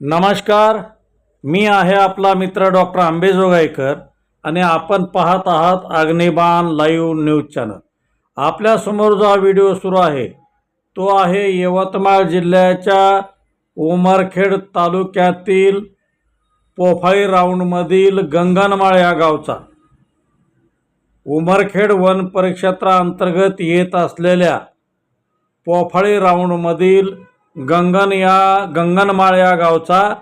नमस्कार. मी आहे आपला मित्र डॉक्टर आंबेजोगाईकर आणि आपण पाहत आहात अग्निबाण लाईव्ह न्यूज चॅनल. आपल्यासमोर जो हा व्हिडिओ सुरू आहे तो आहे यवतमाळ जिल्ह्याच्या उमरखेड तालुक्यातील पोफाळी राऊंडमधील गंगनमाळ या गावचा. उमरखेड वन परिक्षेत्राअंतर्गत येत असलेल्या पोफाळी राऊंडमधील गंगन या गंगनमाळ या गावचा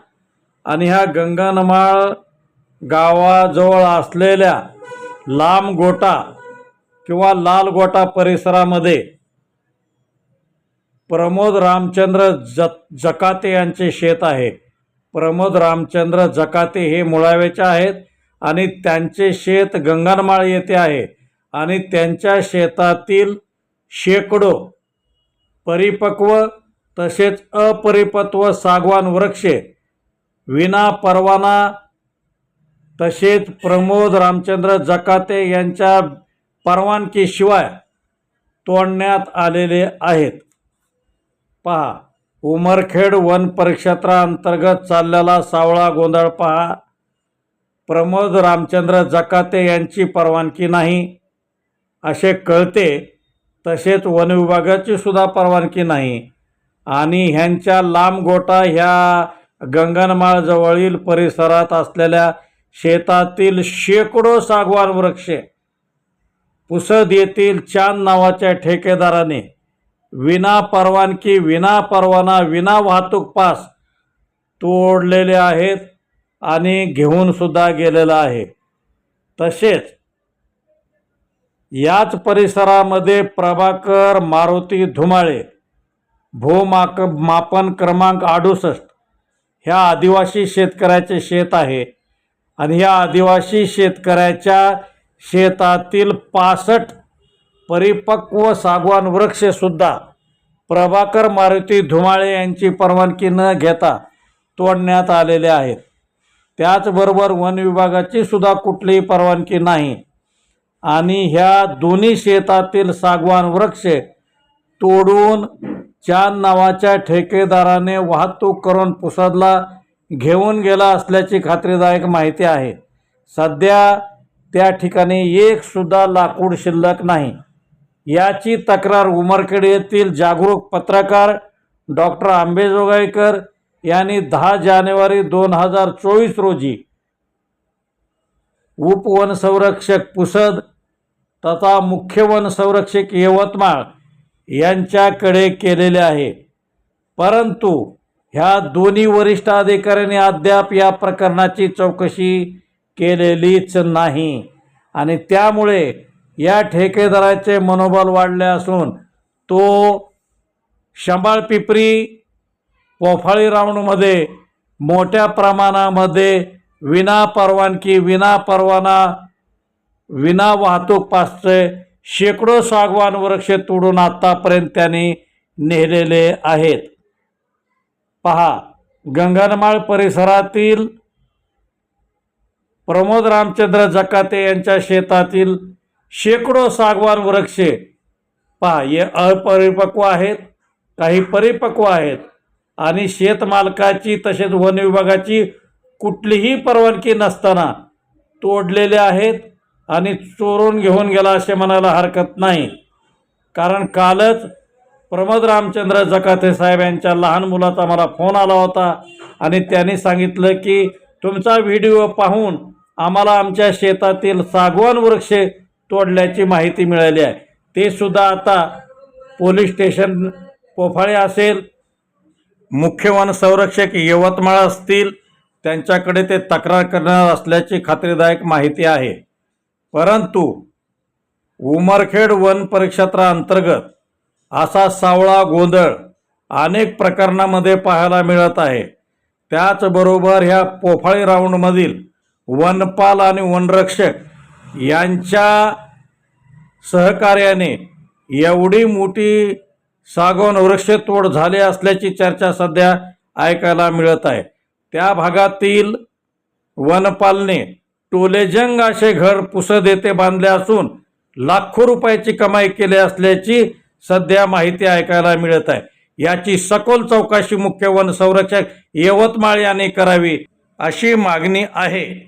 आणि ह्या गंगनमाळ गावाजवळ असलेल्या लांब गोटा किंवा लाल गोटा परिसरामध्ये प्रमोद रामचंद्र ज जकाते यांचे शेत आहे. प्रमोद रामचंद्र जकाते हे मुळावेचे आहेत आणि त्यांचे शेत गंगनमाळ येथे आहे आणि त्यांच्या शेतातील शेकडो परिपक्व तसेच अपरिपक्व सागवान वृक्षे विना परवाना तसेच प्रमोद रामचंद्र जकाते यांच्या परवानगीशिवाय तोडण्यात आलेले आहेत. पहा उमरखेड वन परिक्षेत्राअंतर्गत चाललेला सावळा गोंधळ पहा. प्रमोद रामचंद्र जकाते यांची परवानगी नाही असे कळते. तसेच वनविभागाची सुद्धा परवानगी नाही. आणि ह्यांच्या लांब गोटा ह्या गंगनमाळजवळील परिसरात असलेल्या शेतातील शेकडो सागवान वृक्षे पुसद येथील चांद नावाच्या ठेकेदाराने विना परवानगी विना परवाना विना वाहतूक पास तोडलेले आहेत आणि घेऊन सुद्धा गेलेला आहे. तसेच याच परिसरामध्ये प्रभाकर मारुती धुमाळे भूमाक मापन क्रमांक अडुसष्ट. ह्या आदिवासी शेतकऱ्याचे शेत आहे आणि ह्या आदिवासी शेतकऱ्याच्या शेतातील पासष्ट परिपक्व सागवान वृक्षसुद्धा प्रभाकर मारुती धुमाळे यांची परवानगी न घेता तोडण्यात आलेले आहेत. त्याचबरोबर वन विभागाची सुद्धा कुठलीही परवानगी नाही. आणि ह्या दोन्ही शेतातील सागवान वृक्ष तोडून चांद नावाच्या ठेकेदाराने वाहतूक करून पुसदला घेऊन गेला असल्याची खात्रीदायक माहिती आहे. सध्या त्या ठिकाणी एकसुद्धा लाकूड शिल्लक नाही. याची तक्रार उमरखेड येथील जागरूक पत्रकार डॉक्टर आंबेजोगाईकर यांनी दहा जानेवारी दोन हजार चोवीस रोजी उपवनसंरक्षक पुसद तथा मुख्य वन संरक्षक यवतमाळ यांच्याकडे केलेले आहे. परंतु ह्या दोन्ही वरिष्ठ अधिकाऱ्यांनी अद्याप या प्रकरणाची चौकशी केलेलीच नाही. आणि त्यामुळे या ठेकेदाराचे मनोबल वाढले असून तो शंभाळ पिपरी पोफाळी राऊंडमध्ये मोठ्या प्रमाणामध्ये विना परवानगी विना परवाना विना वाहतूक पासचे शेकडो सागवान वृक्ष तोडून आत्तापर्यंत त्यांनी नेलेले आहेत. पहा गंगनमाळ परिसरातील प्रमोद रामचंद्र जकाते यांच्या शेतातील शेकडो सागवान वृक्षे पहा हे अपरिपक्व आहेत काही परिपक्व आहेत आणि शेतमालकाची तसेच वन विभागाची कुठलीही परवानगी नसताना तोडलेले आहेत. आणि चोरून घेऊन गेला असे म्हणायला हरकत नाही. कारण कालच प्रमोद रामचंद्र जकाते साहेब यांच्या लहान मुलाचा मला फोन आला होता आणि त्यांनी सांगितलं की तुमचा व्हिडिओ पाहून आम्हाला आमच्या शेतातील सागवान वृक्ष तोडल्याची माहिती मिळाली आहे. ते सुद्धा आता पोलीस स्टेशन पोफाळे असेल मुख्य वन संरक्षक यवतमाळ असतील त्यांच्याकडे ते तक्रार करणार असल्याची खात्रीदायक माहिती आहे. परंतु उमरखेड वन परिक्षेत्राअंतर्गत असा सावळा गोंधळ अनेक प्रकरणामध्ये पाहायला मिळत आहे. त्याचबरोबर ह्या पोफाळी राऊंडमधील वनपाल आणि वनरक्षक यांच्या सहकार्याने एवढी मोठी सागवन वृक्षतोड झाली असल्याची चर्चा सध्या ऐकायला मिळत आहे. त्या भागातील वनपालने टोलेजंग असे घर पुसद येथे बांधले असून लाखो रुपयाची कमाई केली असल्याची सध्या माहिती ऐकायला मिळत आहे. याची सखोल चौकशी मुख्य वन संरक्षक यवतमाळ यांनी करावी अशी मागणी आहे.